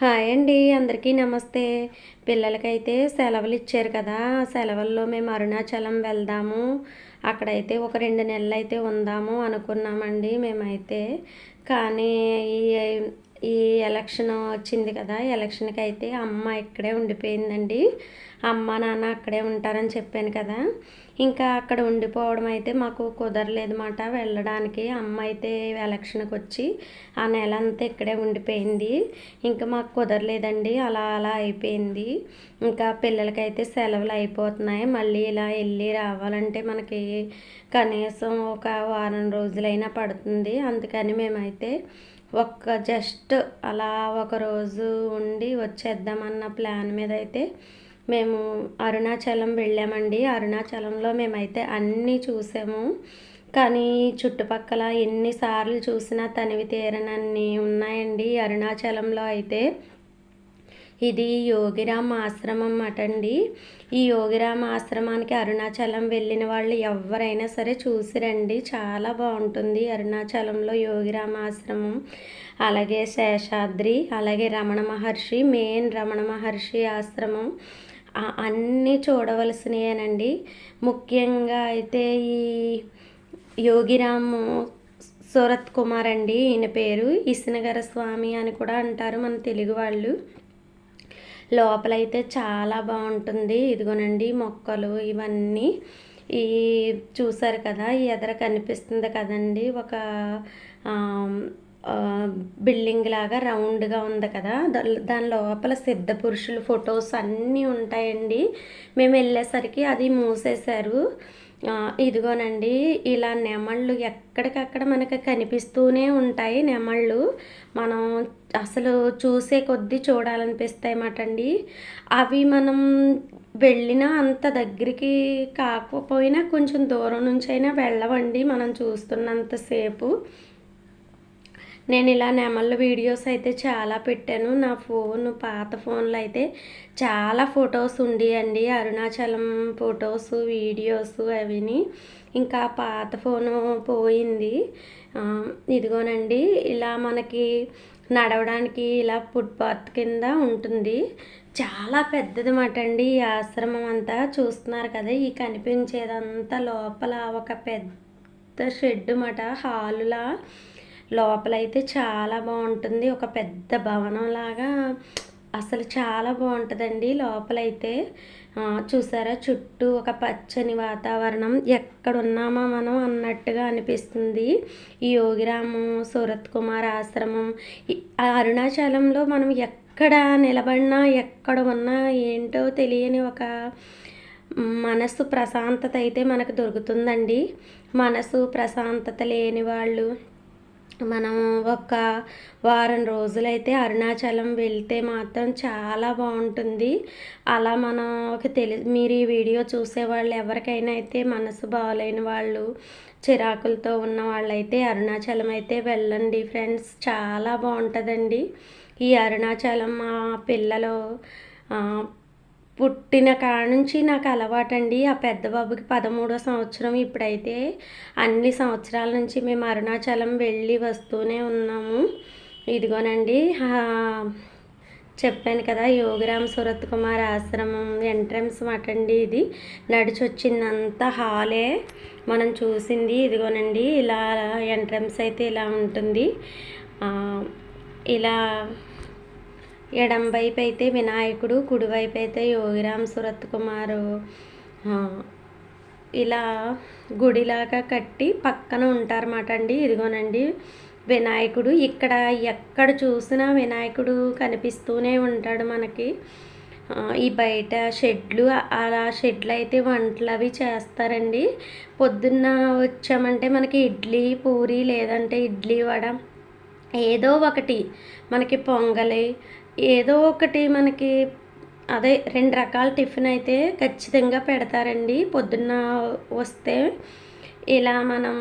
Hi అండి అందరికీ నమస్తే. పిల్లలకైతే సెలవులు ఇచ్చారు కదా సెలవుల్లో మేము అరుణాచలం వెళ్దాము. అక్కడైతే ఒక రెండు నెలలు అయితే ఉందాము అనుకున్నామండి మేమైతే. కానీ ఈ ఈ ఎలక్షన్ వచ్చింది కదా ఎలక్షన్కి అయితే అమ్మ ఇక్కడే ఉండిపోయిందండి. అమ్మ నాన్న అక్కడే ఉంటారని చెప్పాను కదా. ఇంకా అక్కడ ఉండిపోవడం అయితే మాకు కుదరలేదు వెళ్ళడానికి అమ్మ అయితే ఎలక్షన్కి వచ్చి ఆ నెల అంతా ఇక్కడే ఉండిపోయింది. ఇంకా మాకు కుదరలేదండి అలా అలా అయిపోయింది. ఇంకా పిల్లలకైతే సెలవులు అయిపోతున్నాయి. మళ్ళీ ఇలా వెళ్ళి రావాలంటే మనకి కనీసం ఒక వారం రోజులైనా పడుతుంది. అందుకని మేమైతే ఒక్క జస్ట్ అలా ఒక రోజు ఉండి వచ్చేద్దామన్న ప్లాన్ మీద అయితే మేము అరుణాచలం వెళ్ళామండి. అరుణాచలంలో మేమైతే అన్నీ చూసాము. కానీ చుట్టుపక్కల ఎన్నిసార్లు చూసినా తనివి తీరనన్ని ఉన్నాయండి అరుణాచలంలో అయితే. ఇది యోగిరామ్ ఆశ్రమం అటండి. ఈ యోగిరామ్ ఆశ్రమానికి అరుణాచలం వెళ్ళిన వాళ్ళు ఎవరైనా సరే చూసిరండి చాలా బాగుంటుంది అరుణాచలంలో యోగిరామ్ ఆశ్రమం. అలాగే శేషాద్రి అలాగే రమణ మహర్షి మెయిన్ రమణ మహర్షి ఆశ్రమం. అన్నీ చూడవలసినవేనండి ముఖ్యంగా అయితే ఈ యోగిరాము సూరత్ కుమార్ అండి ఈయన పేరు ఇసినగర స్వామి అని కూడా అంటారు మన తెలుగు వాళ్ళు. లోపలైతే చాలా బాగుంటుంది. ఇదిగోనండి మొక్కలు ఇవన్నీ. ఈ చూసారు కదా ఈ ఎదర కనిపిస్తుంది కదండి. ఒక బిల్డింగ్ లాగా రౌండ్గా ఉంది కదా. దాని లోపల సిద్ధ పురుషుల ఫొటోస్ అన్నీ ఉంటాయండి. మేము వెళ్ళేసరికి అది మూసేశారు. ఇదిగోనండి ఇలా నెమళ్ళు ఎక్కడికక్కడ మనకి కనిపిస్తూనే ఉంటాయి నెమళ్ళు. మనం అసలు చూసే కొద్దీ చూడాలనిపిస్తాయి అన్నమాటండి అవి మనం వెళ్ళినా అంత దగ్గరికి కాకపోయినా కొంచెం దూరం నుంచి అయినా వెళ్ళవండి మనం చూస్తున్నంతసేపు నేను ఇలా నెమళ్ళ వీడియోస్ అయితే చాలా పెట్టాను. నా ఫోన్ పాత ఫోన్లో అయితే చాలా ఫొటోస్ ఉండేయండి. అరుణాచలం ఫొటోస్ వీడియోస్ అవిని ఇంకా పాత ఫోను పోయింది. ఇదిగోనండి ఇలా మనకి నడవడానికి ఇలా ఫుట్పాత్ కింద ఉంటుంది. చాలా పెద్దది మాట అండి ఈ ఆశ్రమం అంతా. చూస్తున్నారు కదా ఈ కనిపించేదంతా లోపల ఒక పెద్ద షెడ్ మాట హాలులా. లోపలైతే చాలా బాగుంటుంది. ఒక పెద్ద భవనం లాగా అసలు చాలా బాగుంటుందండి. లోపలైతే చూసారా? చుట్టూ ఒక పచ్చని వాతావరణం. ఎక్కడున్నామా మనం అన్నట్టుగా అనిపిస్తుంది. ఈ యోగిరాము సూరత్ కుమార్ ఆశ్రమం. ఆ అరుణాచలంలో మనం ఎక్కడ నిలబడినా ఎక్కడ ఉన్నా ఏంటో తెలియని ఒక మనసు ప్రశాంతత అయితే మనకు దొరుకుతుందండి. మనసు ప్రశాంతత లేని వాళ్ళు. మనం ఒక వారం రోజులైతే అరుణాచలం వెళ్తే మాత్రం చాలా బాగుంటుంది. అలా మనం ఒక తెలి మీరు ఈ వీడియో చూసే వాళ్ళు ఎవరికైనా అయితే మనసు బాగలేని వాళ్ళు చిరాకులతో ఉన్న వాళ్ళైతే అరుణాచలం అయితే వెళ్ళండి ఫ్రెండ్స్. చాలా బాగుంటుందండి. ఈ అరుణాచలం మా పిల్లలు పుట్టిన కాడ నుంచి నాకు అలవాటండి. ఆ పెద్ద బాబుకి పదమూడో సంవత్సరం ఇప్పుడైతే అన్ని సంవత్సరాల నుంచి మేము అరుణాచలం వెళ్ళి వస్తూనే ఉన్నాము. ఇదిగోనండి చెప్పాను కదా యోగిరామ్ సురత్ కుమార్ ఆశ్రమం ఎంట్రన్స్ మటండి ఇది. నడిచి వచ్చిందంతా హాలే మనం చూసింది. ఇదిగోనండి ఇలా ఎంట్రన్స్ అయితే ఇలా ఉంటుంది. ఇలా ఎడం వైపు అయితే వినాయకుడు కుడివైపు అయితే యోగిరామ్ సురత్ కుమారు ఇలా గుడిలాగా కట్టి పక్కన ఉంటారన్నమాట అండి ఇదిగోనండి వినాయకుడు ఇక్కడ ఎక్కడ చూసినా వినాయకుడు కనిపిస్తూనే ఉంటాడు మనకి. ఈ బయట షెడ్లు అలా షెడ్లు అయితే వంటలు అవి చేస్తారండి. పొద్దున్న వచ్చామంటే మనకి ఇడ్లీ పూరి లేదంటే ఇడ్లీ వడ ఏదో ఒకటి. మనకి పొంగలి ఏదో ఒకటి మనకి అదే రెండు రకాల టిఫిన్ అయితే ఖచ్చితంగా పెడతారండి. పొద్దున్న వస్తే ఇలా మనం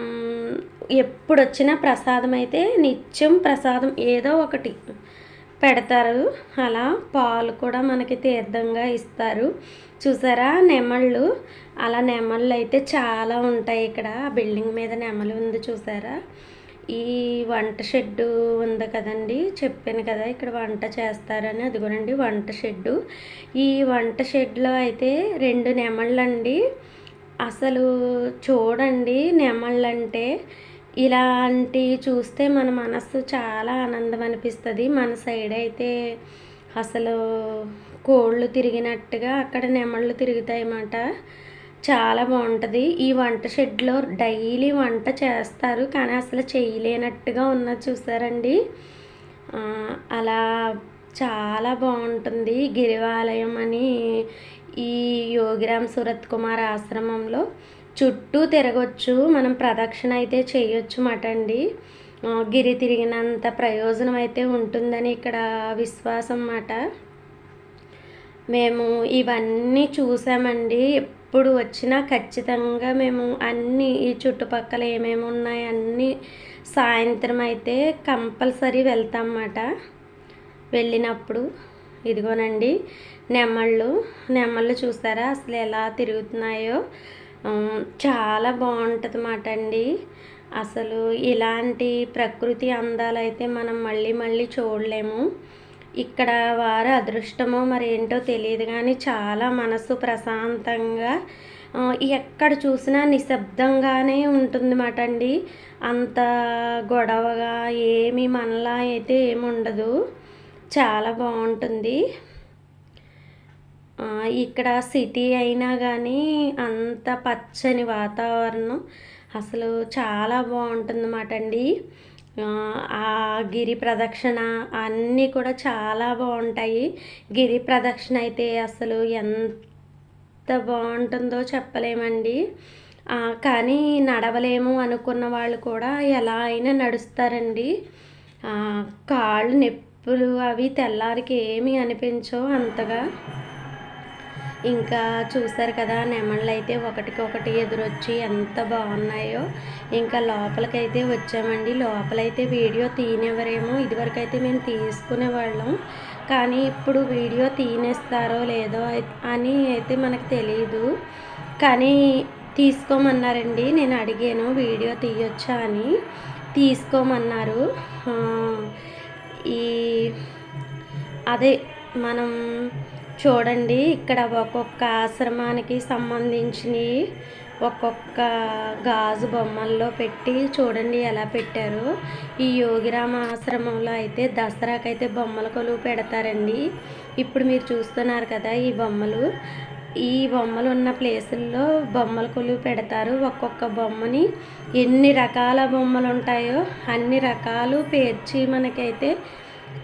ఎప్పుడు వచ్చినా ప్రసాదం అయితే నిత్యం ప్రసాదం ఏదో ఒకటి పెడతారు. అలా పాలు కూడా మనకి తీర్థంగా ఇస్తారు. చూసారా? నెమళ్ళు. అలా నెమళ్ళు అయితే చాలా ఉంటాయి ఇక్కడ. ఆ బిల్డింగ్ మీద నెమలి ఉంది చూసారా? ఈ వంట షెడ్డు ఉంది కదండి. చెప్పాను కదా ఇక్కడ వంట చేస్తారని. అదిగోనండి వంట షెడ్డు. ఈ వంట షెడ్లో అయితే రెండు నెమళ్ళండి. అసలు చూడండి నెమళ్ళంటే ఇలాంటి చూస్తే మన మనస్సు చాలా ఆనందం అనిపిస్తుంది. మన సైడ్ అయితే అసలు కోళ్ళు తిరిగినట్టుగా అక్కడ నెమళ్ళు తిరుగుతాయి అన్నమాట చాలా బాగుంటుంది. ఈ వంట షెడ్లో డైలీ వంట చేస్తారు. కానీ అసలు చేయలేనట్టుగా ఉన్నది చూసారండి. అలా చాలా బాగుంటుంది. గిరివాలయం అని ఈ యోగిరామ్ సురత్ కుమార్ ఆశ్రమంలో చుట్టూ తిరగొచ్చు. మనం ప్రదక్షిణ అయితే చేయొచ్చు మాట అండి గిరి తిరిగినంత ప్రయోజనం అయితే ఉంటుందని ఇక్కడ విశ్వాసం మాట మేము ఇవన్నీ చూసామండి. ఎప్పుడు వచ్చినా ఖచ్చితంగా మేము అన్నీ ఈ చుట్టుపక్కల ఏమేమి ఉన్నాయి అన్నీ సాయంత్రం అయితే కంపల్సరీ వెళ్తామన్నమాట. వెళ్ళినప్పుడు ఇదిగోనండి నెమళ్ళు. నెమళ్ళు చూసారా అసలు ఎలా తిరుగుతున్నాయో? చాలా బాగుంటుంది మాట అండి. అసలు ఇలాంటి ప్రకృతి అందాలు అయితే మనం మళ్ళీ మళ్ళీ చూడలేము. ఇక్కడ వారి అదృష్టమో మరి ఏంటో తెలియదు కానీ చాలా మనసు ప్రశాంతంగా ఎక్కడ చూసినా నిశ్శబ్దంగానే ఉంటుంది మాట అండి. అంత గొడవగా ఏమి మనలా అయితే ఏముండదు. చాలా బాగుంటుంది. ఇక్కడ సిటీ అయినా కానీ అంత పచ్చని వాతావరణం అసలు చాలా బాగుంటుందన్నమాట అండి. ఆ, గిరి ప్రదక్షిణ అన్నీ కూడా చాలా బాగుంటాయి. గిరి ప్రదక్షిణ అయితే అసలు ఎంత బాగుంటుందో చెప్పలేమండి. కానీ నడవలేము అనుకున్న వాళ్ళు కూడా ఎలా అయినా నడుస్తారండి. కాళ్ళు నొప్పులు అవి తెల్లారికి ఏమీ అనిపించవు అంతగా. ఇంకా చూసారు కదా నెమళ్ళు అయితే ఒకటికొకటి ఎదురొచ్చి ఎంత బాగున్నాయో. ఇంకా లోపలికైతే వచ్చామండి. లోపలైతే వీడియో తీయనివ్వరేమో ఇదివరకు అయితే మేము తీసుకునేవాళ్ళం. కానీ ఇప్పుడు వీడియో తీనేస్తారో లేదో అని అయితే మనకు తెలియదు కానీ తీసుకోమన్నారండి. నేను అడిగాను వీడియో తీయొచ్చా? అని. తీసుకోమన్నారు. ఈ అదే మనం చూడండి ఇక్కడ ఒక్కొక్క ఆశ్రమానికి సంబంధించినవి ఒక్కొక్క గాజు బొమ్మల్లో పెట్టి చూడండి ఎలా పెట్టారు. ఈ యోగిరామ ఆశ్రమంలో అయితే దసరాకైతే బొమ్మల కొలువు పెడతారండి. ఇప్పుడు మీరు చూస్తున్నారు కదా ఈ బొమ్మలు. ఈ బొమ్మలు ఉన్న ప్లేసుల్లో బొమ్మల కొలువు పెడతారు. ఒక్కొక్క బొమ్మని ఎన్ని రకాల బొమ్మలు ఉంటాయో అన్ని రకాలు పేర్చి మనకైతే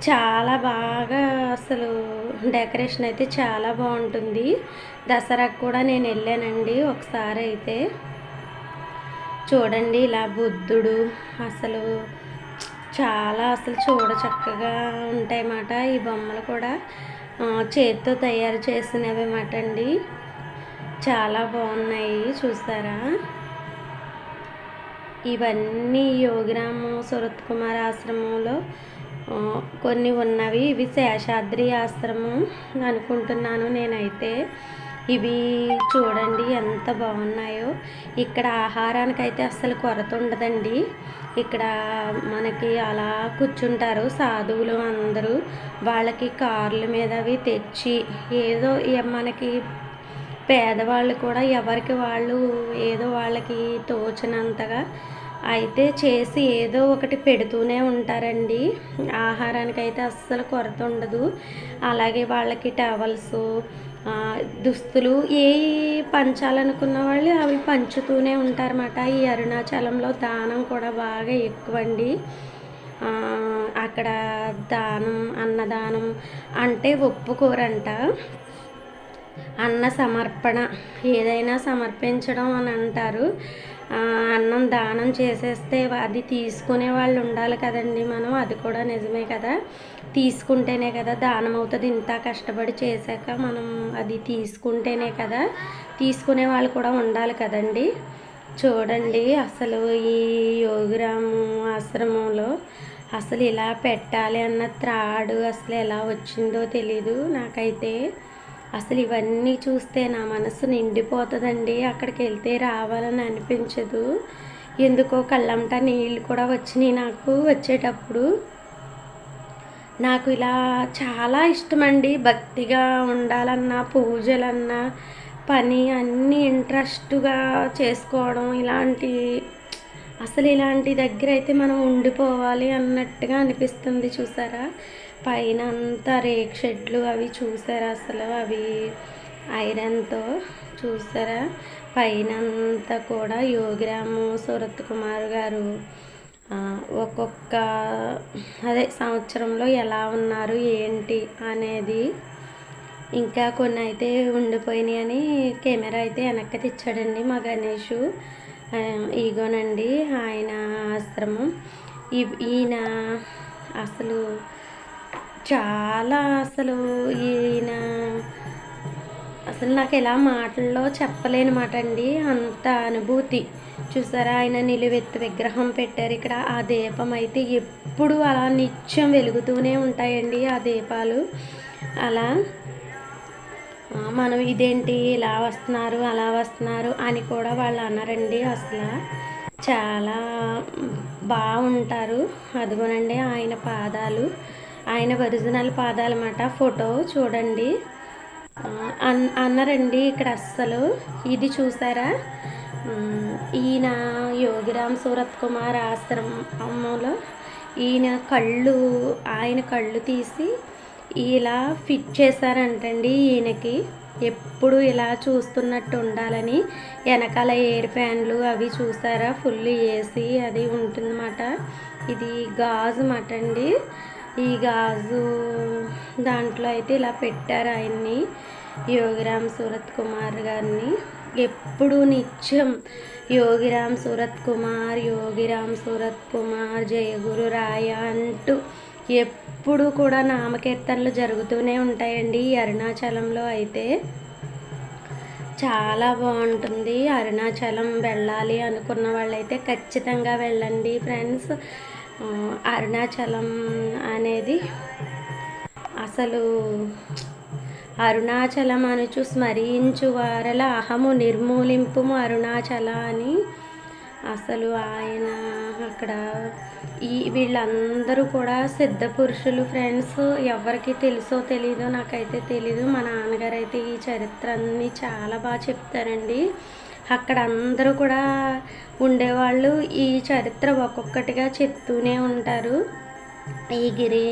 చాలా బాగా అసలు డెకరేషన్ అయితే చాలా బాగుంటుంది. దసరాకు కూడా నేను వెళ్ళానండి ఒకసారి అయితే. చూడండి ఇలా బుద్ధుడు అసలు చాలా అసలు చూడ చక్కగా ఉంటాయన్నమాట ఈ బొమ్మలు కూడా. చేతితో తయారు చేసినవి అన్నమాట అండి. చాలా బాగున్నాయి చూసారా? ఇవన్నీ యోగిరాము సురత్ కుమార్ ఆశ్రమంలో కొన్ని ఉన్నవి. ఇవి శేషాద్రి ఆశ్రమం అనుకుంటున్నాను నేనైతే. ఇవి చూడండి ఎంత బాగున్నాయో. ఇక్కడ ఆహారానికైతే అస్సలు కొరత ఉండదండి. ఇక్కడ మనకి అలా కూర్చుంటారు సాధువులు అందరూ. వాళ్ళకి కార్ల మీద అవి తెచ్చి ఏదో మనకి పేదవాళ్ళు కూడా ఎవరికి వాళ్ళు ఏదో వాళ్ళకి తోచినంతగా అయితే చేసి ఏదో ఒకటి పెడుతూనే ఉంటారండి. ఆహారానికి అయితే అస్సలు కొరత ఉండదు. అలాగే వాళ్ళకి టవల్స్ దుస్తులు ఏ పంచాలనుకున్న వాళ్ళు అవి పంచుతూనే ఉంటారన్నమాట. ఈ అరుణాచలంలో దానం కూడా బాగా ఎక్కువండి. అండి అక్కడ దానం అన్నదానం అంటే ఒప్పుకోరంట. అన్న సమర్పణ ఏదైనా సమర్పించడం అని అంటారు. అన్నం దానం చేసేస్తే అది తీసుకునే వాళ్ళు ఉండాలి కదండి మనం అది కూడా నిజమే కదా. తీసుకుంటేనే కదా దానం అవుతుంది ఇంత కష్టపడి చేశాక మనం అది తీసుకుంటేనే కదా తీసుకునే వాళ్ళు కూడా ఉండాలి కదండి. చూడండి అసలు ఈ యోగిరాము ఆశ్రమంలో అసలు ఇలా పెట్టాలి అన్న త్రాడు అసలు ఎలా వచ్చిందో తెలీదు నాకైతే. అసలు ఇవన్నీ చూస్తే నా మనసు నిండిపోతుందండి. అక్కడికి వెళ్తే రావాలని అనిపించదు. ఎందుకో కళ్ళంట నీళ్ళు కూడా వచ్చినాయి నాకు వచ్చేటప్పుడు. నాకు ఇలా చాలా ఇష్టమండి. భక్తిగా ఉండాలన్నా పూజలన్నా పని అన్నీ ఇంట్రెస్ట్గా చేసుకోవడం ఇలాంటి అసలు ఇలాంటి దగ్గర అయితే మనం ఉండిపోవాలి అన్నట్టుగా అనిపిస్తుంది చూసారా? పైన అంతా రేక్ షెడ్లు అవి చూసారా అసలు? అవి ఐరన్తో చూసారా? పైన అంతా కూడా యోగిరాము సురత్ కుమార్ గారు ఒక్కొక్క అదే సంవత్సరంలో ఎలా ఉన్నారు ఏంటి అనేది ఇంకా కొన్ని అయితే ఉండిపోయినాయి అని కెమెరా అయితే వెనక్కి తెచ్చాడండి మా గణేషు. ఈగోనండి ఆయన ఆశ్రమం. ఈ- ఈయన అసలు చాలా అసలు ఈయన అసలు నాకు ఎలా మాటల్లో చెప్పలేనమాట అండి. అంత అనుభూతి. చూసారా ఆయన నిలువెత్తు విగ్రహం పెట్టారు. ఇక్కడ ఆ దీపం అయితే ఎప్పుడు అలా నిత్యం వెలుగుతూనే ఉంటాయండి ఆ దీపాలు. అలా మనం ఇదేంటి ఇలా వస్తున్నారు అలా వస్తున్నారు అని కూడా వాళ్ళు అన్నారండి అసలు. చాలా బాగుంటారు. అదిగోనండి ఆయన పాదాలు. ఆయన ఒరిజినల్ పాదాలన్నమాట ఫోటో చూడండి. అన్ అన్నారండి ఇక్కడ అస్సలు. ఇది చూసారా? ఈయన యోగిరామ్ సూరత్ కుమార్ ఆశ్రమంలో ఈయన కళ్ళు ఆయన కళ్ళు తీసి ఇలా ఫిట్ చేశారంటండి ఈయనకి. ఎప్పుడు ఇలా చూస్తున్నట్టు ఉండాలని వెనకాల ఎయిర్ ఫ్యాన్లు అవి చూసారా? ఫుల్ ఏసీ అది ఉంటుందన్నమాట. ఇది గాజు మాట అండి ఈ గాజు దాంట్లో అయితే ఇలా పెట్టారు ఆయన్ని యోగిరామ్ సూరత్ కుమార్ గారిని. ఎప్పుడు నిత్యం యోగిరామ్ సూరత్ కుమార్ యోగిరామ్ సూరత్ కుమార్ జయగురు రాయ అంటూ ఎప్పుడు కూడా నామకీర్తనలు జరుగుతూనే ఉంటాయండి ఈ అరుణాచలంలో అయితే. చాలా బాగుంటుంది అరుణాచలం వెళ్ళాలి అనుకున్న వాళ్ళైతే ఖచ్చితంగా వెళ్ళండి ఫ్రెండ్స్. అరుణాచలం అనేది అసలు అరుణాచలం అనుచు స్మరించు వారల అహము నిర్మూలింపు అరుణాచల అని అసలు ఆయన అక్కడ ఈ వీళ్ళందరూ కూడా సిద్ధ పురుషులు ఫ్రెండ్స్. ఎవరికి తెలుసో తెలీదో నాకైతే తెలీదు. మా నాన్నగారు అయితే ఈ చరిత్ర అన్ని చాలా బాగా చెప్తారండి. అక్కడ అందరూ కూడా ఉండేవాళ్ళు ఈ చరిత్ర ఒక్కొక్కటిగా చెప్తూనే ఉంటారు. ఈ గిరి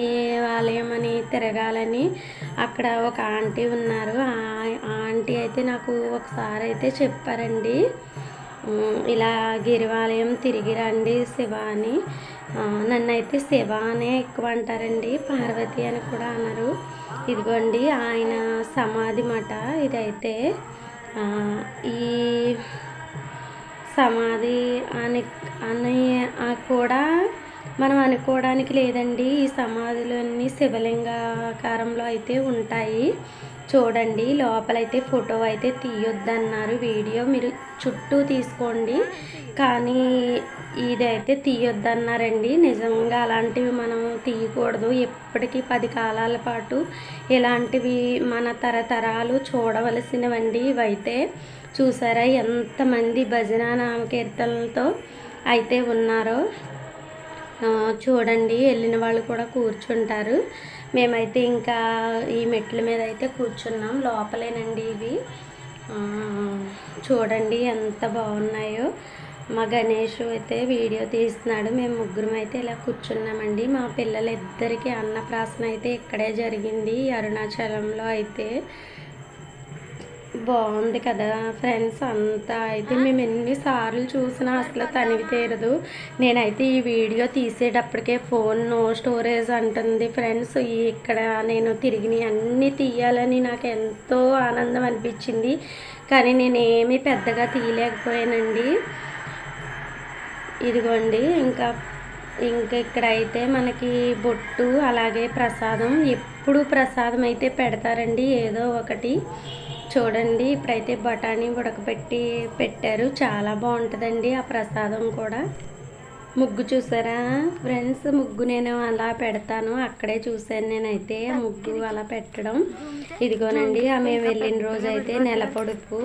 ఆలయం అని తిరగాలని అక్కడ ఒక ఆంటీ ఉన్నారు. ఆ ఆంటీ అయితే నాకు ఒకసారి అయితే చెప్పారండి. ఇలా గిరివాలయం తిరిగి రండి శివ అని నన్ను నన్నైతే శివ అనే ఎక్కువ అంటారండి. పార్వతి అని కూడా అన్నారు ఇదిగోండి ఆయన సమాధి మాట ఇదైతే ఈ సమాధి అని అని ఆ కూడా మనం అనుకోవడానికి లేదండి. ఈ సమాధులన్నీ శివలింగాకారంలో అయితే ఉంటాయి. చూడండి లోపలైతే ఫోటో అయితే తీయొద్దన్నారు. వీడియో మీరు చుట్టూ తీసుకోండి. కానీ ఇదైతే తీయొద్దన్నారండి. నిజంగా అలాంటివి మనం తీయకూడదు. ఎప్పటికీ పది కాలాల పాటు ఇలాంటివి మన తరతరాలు చూడవలసినవండి ఇవైతే. చూసారా ఎంతమంది భజన నామకీర్తనలతో అయితే ఉన్నారో. చూడండి వెళ్ళిన వాళ్ళు కూడా కూర్చుంటారు. మేమైతే ఇంకా ఈ మెట్ల మీద అయితే కూర్చున్నాం. లోపలేనండి ఇవి. చూడండి ఎంత బాగున్నాయో. మా గణేష్ అయితే వీడియో తీస్తున్నాడు. మేము ముగ్గురం అయితే ఇలా కూర్చున్నామండి. మా పిల్లలిద్దరికీ అన్నప్రాసన అయితే ఇక్కడే జరిగింది. అరుణాచలంలో అయితే. బాగుంది కదా ఫ్రెండ్స్ అంతా. అయితే మేము ఎన్నిసార్లు చూసినా అసలు తనివి తీరదు. నేనైతే ఈ వీడియో తీసేటప్పటికే ఫోన్ నో స్టోరేజ్ అంటుంది ఫ్రెండ్స్. ఇక్కడ నేను తిరిగిన అన్నీ తీయాలని నాకు ఎంతో ఆనందం అనిపించింది. కానీ నేనేమి పెద్దగా తీయలేకపోయానండి. ఇదిగోండి ఇంకా ఇంకా ఇక్కడ అయితే మనకి బొట్టు అలాగే ప్రసాదం ఎప్పుడు ప్రసాదం అయితే పెడతారండి ఏదో ఒకటి. చూడండి ఇప్పుడైతే బఠానీ ఉడకబెట్టి పెట్టారు. చాలా బాగుంటుందండి ఆ ప్రసాదం కూడా. ముగ్గు చూసారా? ఫ్రెండ్స్ ముగ్గు నేను అలా పెడతాను. అక్కడే చూశాను నేనైతే ఆ ముగ్గు అలా పెట్టడం. ఇదిగోనండి ఆమె మేము వెళ్ళిన రోజు అయితే నెల పొడుపు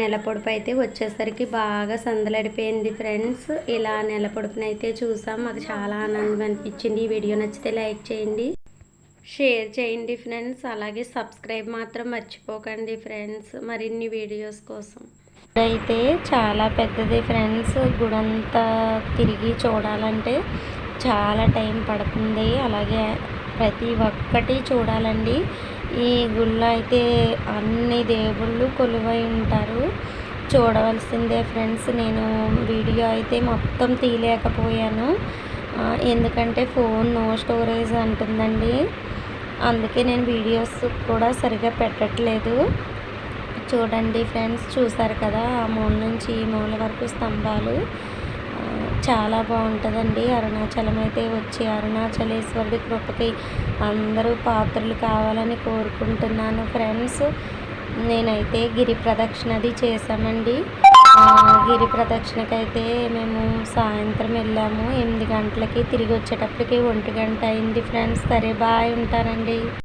నెల పొడుపు అయితే వచ్చేసరికి బాగా సందలడిపోయింది ఫ్రెండ్స్. ఇలా నెల పొడుపునైతే చూసాం. మాకు చాలా ఆనందం అనిపించింది. ఈ వీడియో నచ్చితే లైక్ చేయండి. షేర్ చేయండి ఫ్రెండ్స్. అలాగే సబ్స్క్రైబ్ మాత్రం మర్చిపోకండి ఫ్రెండ్స్ మరిన్ని వీడియోస్ కోసం. అయితే చాలా పెద్దది ఫ్రెండ్స్. గుడంతా తిరిగి చూడాలంటే చాలా టైం పడుతుంది. అలాగే ప్రతి ఒక్కటి చూడాలండి. ఈ గుళ్ళో అయితే అన్ని దేవుళ్ళు కొలువై ఉంటారు. చూడవలసిందే ఫ్రెండ్స్. నేను వీడియో అయితే మొత్తం తీయలేకపోయాను. ఎందుకంటే ఫోన్ నో స్టోరేజ్ అంటుందండి. అందుకే నేను వీడియోస్ కూడా సరిగా పెట్టట్లేదు. చూడండి ఫ్రెండ్స్ చూసారు కదా ఆ మూల నుంచి ఈ మూల వరకు స్తంభాలు. చాలా బాగుంటుందండి. అరుణాచలం అయితే వచ్చి అరుణాచలేశ్వరుడి కృపకి అందరూ పాత్రలు కావాలని కోరుకుంటున్నాను ఫ్రెండ్స్. నేనైతే గిరి ప్రదక్షిణది చేశామండి గిరి ప్రదక్షిణకైతే మేము సాయంత్రం వెళ్ళాము. ఎనిమిది గంటలకి తిరిగి వచ్చేటప్పటికి ఒంటి గంట అయింది ఫ్రెండ్స్. సరే బాయ్ ఉంటానండి.